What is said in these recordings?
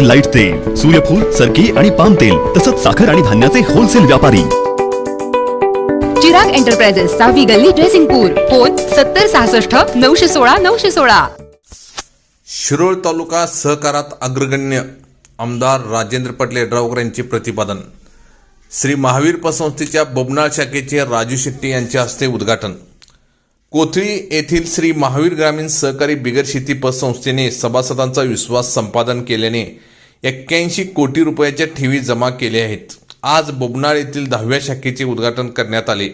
जग लाइट तेल सूर्यफूल सरकी आणि पाम तेल तसंच साखर आणि धान्याचे होलसेल व्यापारी. चिराग एंटरप्राइजेस सहावी गल्ली ड्रेसिंगपूर फोन सत्तर सहासष्ट नऊशे सोळा नऊशे सोळा. शिरोळ तालुका सहकारात अग्रगण्य आमदार राजेंद्र पटले यड्रावकर यांचे प्रतिपादन. श्री महावीर पतसंस्थेच्या बोबनाळ शाखेचे राजू शेट्टी यांच्या हस्ते उद्घाटन. कोथळी येथील श्री महावीर ग्रामीण सहकारी बिगर शेती पतसंस्थेने सभासदांचा विश्वास संपादन केल्याने एक्क्याऐंशी कोटी रुपयाच्या ठेवी जमा केल्या आहेत. आज बोबनाळ येथील दहाव्या शाखेचे उद्घाटन करण्यात आले.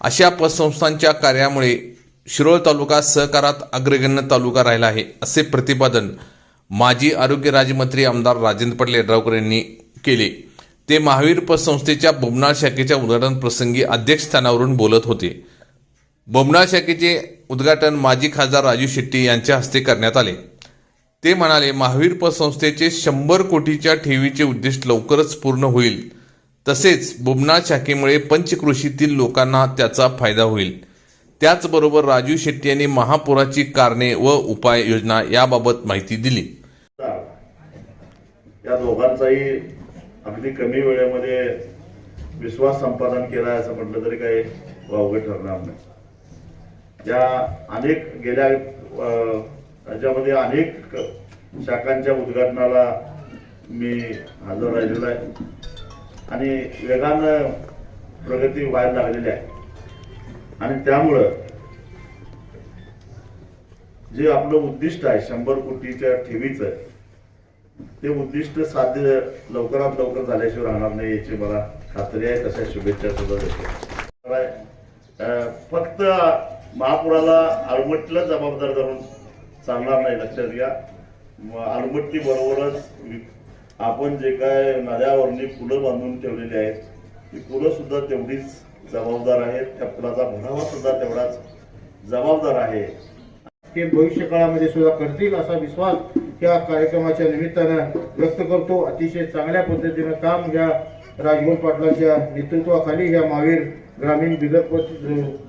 अशा पतसंस्थांच्या कार्यामुळे शिरोळ तालुका सहकारात अग्रगण्य तालुका राहिला आहे असे प्रतिपादन माजी आरोग्य राज्यमंत्री आमदार राजेंद्र पटले यड्रावकर यांनी केले. ते महावीर पतसंस्थेच्या बोबनाळ शाखेच्या उद्घाटन प्रसंगी अध्यक्षस्थानावरून बोलत होते. बोमनाळ शाखेचे उद्घाटन माजी खासदार राजू शेट्टी यांच्या हस्ते करण्यात आले. ते म्हणाले महावीर पतसंस्थेचे शंभर कोटीच्या ठेवीचे उद्दिष्ट लवकरच पूर्ण होईल. तसेच बुबना शाखेमुळे पंचकृषीतील लोकांना त्याचा फायदा होईल. त्याचबरोबर राजू शेट्टी यांनी महापुराची कारणे व उपाययोजना याबाबत माहिती दिली. या दोघांचाही अगदी कमी वेळेमध्ये विश्वास संपादन केला असं म्हटलं तरी काही वावगं ठरणार नाही. या अनेक गेल्या अं, याच्यामध्ये अनेक शाखांच्या उद्घाटनाला मी हजर राहिलेलो आहे. आणि वेगानं प्रगती व्हायला लागलेली आहे. आणि त्यामुळं जे आपलं उद्दिष्ट आहे शंभर कोटीच्या ठेवीचं ते उद्दिष्ट साध्य लवकरात लवकर झाल्याशिवाय राहणार नाही याची मला खात्री आहे. तशा शुभेच्छा सुद्धा देतो. फक्त महापुराला आलमट्टीला जबाबदार धरून चालणार नाही लक्षात घ्या. आलमट्टी बरोबरच आपण जे काय नद्यावरनी फुलं बांधून ठेवलेली आहेत ती फुलं सुद्धा तेवढीच जबाबदार आहेत. त्या पुलाचा भरावा सुद्धा तेवढाच जबाबदार आहे. ते भविष्य काळामध्ये सुद्धा करतील असा विश्वास या कार्यक्रमाच्या निमित्तानं व्यक्त करतो. अतिशय चांगल्या पद्धतीनं काम या राजगोर पाटलांच्या नेतृत्वाखाली या महावीर ग्रामीण बिगर पत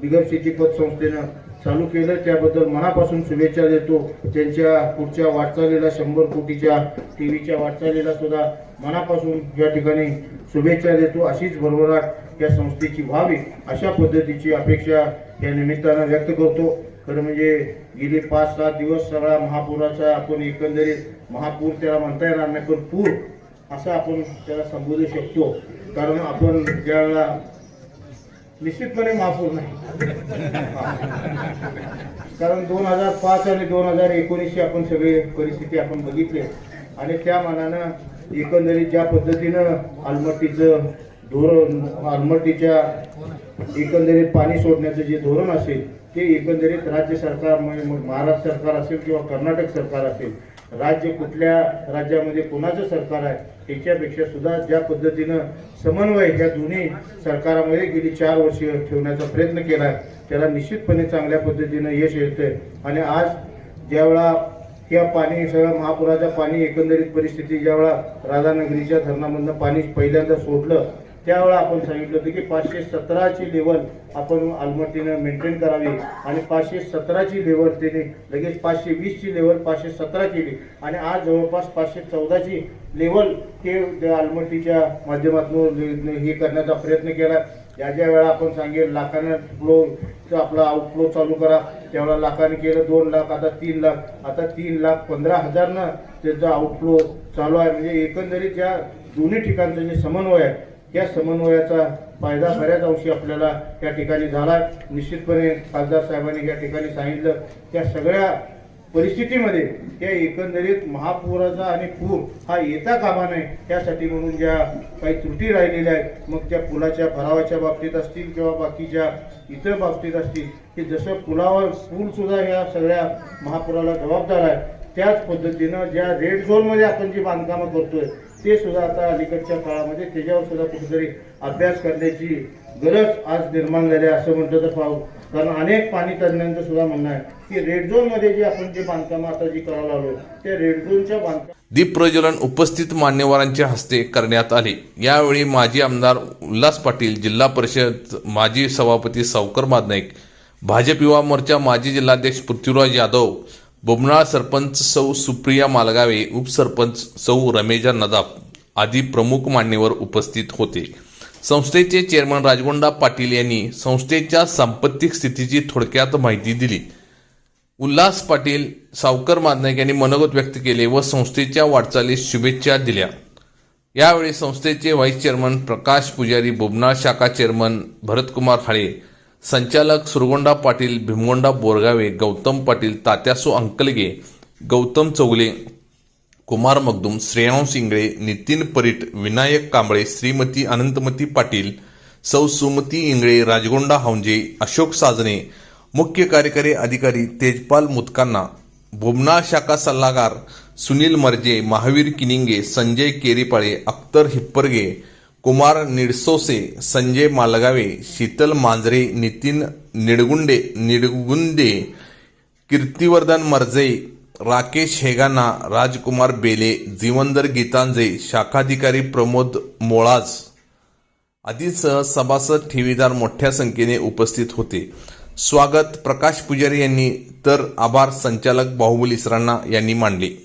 बिगर शेती पत संस्थेनं चालू केलं. त्याबद्दल मनापासून शुभेच्छा देतो. त्यांच्या पुढच्या वाटचालीला शंभर कोटीच्या टीव्हीच्या वाटचालीला सुद्धा मनापासून या ठिकाणी शुभेच्छा देतो. अशीच भरभराट या संस्थेची व्हावी अशा पद्धतीची अपेक्षा या निमित्तानं व्यक्त करतो. खरं म्हणजे गेले पाच सात दिवस सगळा महापुराचा आपण एकंदरीत महापूर त्याला म्हणता येणार नाही पण पूर असं आपण त्याला संबोधू शकतो. कारण आपण ज्यावेळेला निश्चितपणे महापूर नाही. कारण दोन हजार पाच आणि दोन हजार एकोणीसची आपण सगळी परिस्थिती आपण बघितली. आणि त्या मानानं एकंदरीत ज्या पद्धतीनं आलमट्टीचं धोरण आलमट्टीच्या एकंदरीत पाणी सोडण्याचं जे धोरण असेल ते एकंदरीत राज्य सरकार म्हणजे मग महाराष्ट्र सरकार असेल किंवा कर्नाटक सरकार असेल राज्य कुठल्या राज्यामध्ये कोणाचं सरकार आहे याच्यापेक्षा सुद्धा ज्या पद्धतीनं समन्वय ह्या दोन्ही सरकारामध्ये गेली चार वर्ष ठेवण्याचा प्रयत्न केला आहे त्याला निश्चितपणे चांगल्या पद्धतीनं यश येतंय. आणि आज ज्यावेळा या पाणी सगळ्या महापुराचं पाणी एकंदरीत परिस्थिती ज्यावेळा राधानगरीच्या धरणामधनं पाणी पहिल्यांदा सोडलं त्यावेळा आपण सांगितलं होतं की पाचशे सतराची लेवल आपण आलमट्टीनं मेंटेन करावी आणि पाचशे सतराची लेवल त्याने लगेच पाचशे वीसची लेवल पाचशे सतरा केली. आणि आज जवळपास पाचशे चौदाची लेवल ते त्या आलमट्टीच्या माध्यमातून हे करण्याचा प्रयत्न केला. या ज्या वेळा आपण सांगेल लाखानं फ्लो आपला आउटफ्लो चालू करा. त्यावेळेला लाखाने केलं दोन लाख आता तीन लाख. आता तीन लाख पंधरा हजारनं त्याचा आउटफ्लो चालू आहे. म्हणजे एकंदरीत ज्या दोन्ही ठिकाणचं जे समन्वय आहे या समन्वयाचा फायदा बऱ्याच अंशी आपल्याला या ठिकाणी झाला निश्चितपणे खासदार साहेबांनी या ठिकाणी सांगितलं त्या सगळ्या परिस्थितीमध्ये या एकंदरीत महापुराचा आणि पूर हा येता कामा नये त्यासाठी म्हणून ज्या काही त्रुटी राहिलेल्या आहेत मग त्या पुलाच्या भरावाच्या बाबतीत असतील किंवा बाकीच्या इतर बाबतीत असतील की जसं पुलावर पूलसुद्धा या ह्या सगळ्या महापुराला जबाबदार आहे त्याच पद्धतीनं ज्या रेड झोनमध्ये आपण जी बांधकामं करतोय ते सुद्धा आता अलीकडच्या काळामध्ये त्याच्यावर सुद्धा कुठेतरी अभ्यास करण्याची गरज आज निर्माण झाली असं म्हटलं तर पाहू. कारण अनेक पाणी तज्ज्ञांचं सुद्धा म्हणणं आहे की रेड झोनमध्ये जे आपण जे बांधकाम आता जी करायला आलो ते रेड झोनच्या बांधकाम दीप प्रज्वलन उपस्थित मान्यवरांच्या हस्ते करण्यात आले. यावेळी माजी आमदार उल्हास पाटील जिल्हा परिषद माजी सभापती सावकर मादनाईक भाजप युवा मोर्चा माजी जिल्हाध्यक्ष पृथ्वीराज यादव बोबनाळ सरपंच सौ सुप्रिया मालगावे उपसरपंच सौ रमेजा नदाफ आदी प्रमुख मान्यवर उपस्थित होते. संस्थेचे चेअरमन राजगोंडा पाटील यांनी संस्थेच्या सांपत्तिक स्थितीची थोडक्यात माहिती दिली. उल्हास पाटील सावकर माधनाईक यांनी मनोगत व्यक्त केले व संस्थेच्या वाटचालीस शुभेच्छा दिल्या. यावेळी संस्थेचे व्हाईस चेअरमन प्रकाश पुजारी बोबनाळ शाखा चेअरमन भरतकुमार हाळे संचालक सुरगोंडा पाटील भीमगोंडा बोरगावे गौतम पाटील तात्यासो अंकलगे गौतम चौगले कुमार मगदुम श्रेयांश इंगळे नितीन परीट विनायक कांबळे श्रीमती अनंतमती पाटील सौ सुमती इंगळे राजगोंडा हौंजे अशोक साजने मुख्य कार्यकारी अधिकारी तेजपाल मुतकांना भुमना शाखा सल्लागार सुनील मर्जे महावीर किनिंगे संजय केरीपाळे अख्तर हिप्परगे कुमार निडसोसे संजय मालगावे शीतल मांजरे नितीन निडगुंडे निडगुंदे कीर्तिवर्धन मर्जे राकेश हेगाना राजकुमार बेले जीवनदर गीतांजे शाखाधिकारी प्रमोद मोळाज आदीसह सभासद ठेवीदार मोठ्या संख्येने उपस्थित होते. स्वागत प्रकाश पुजारी यांनी तर आभार संचालक बाहुबली सरांना यांनी मांडले.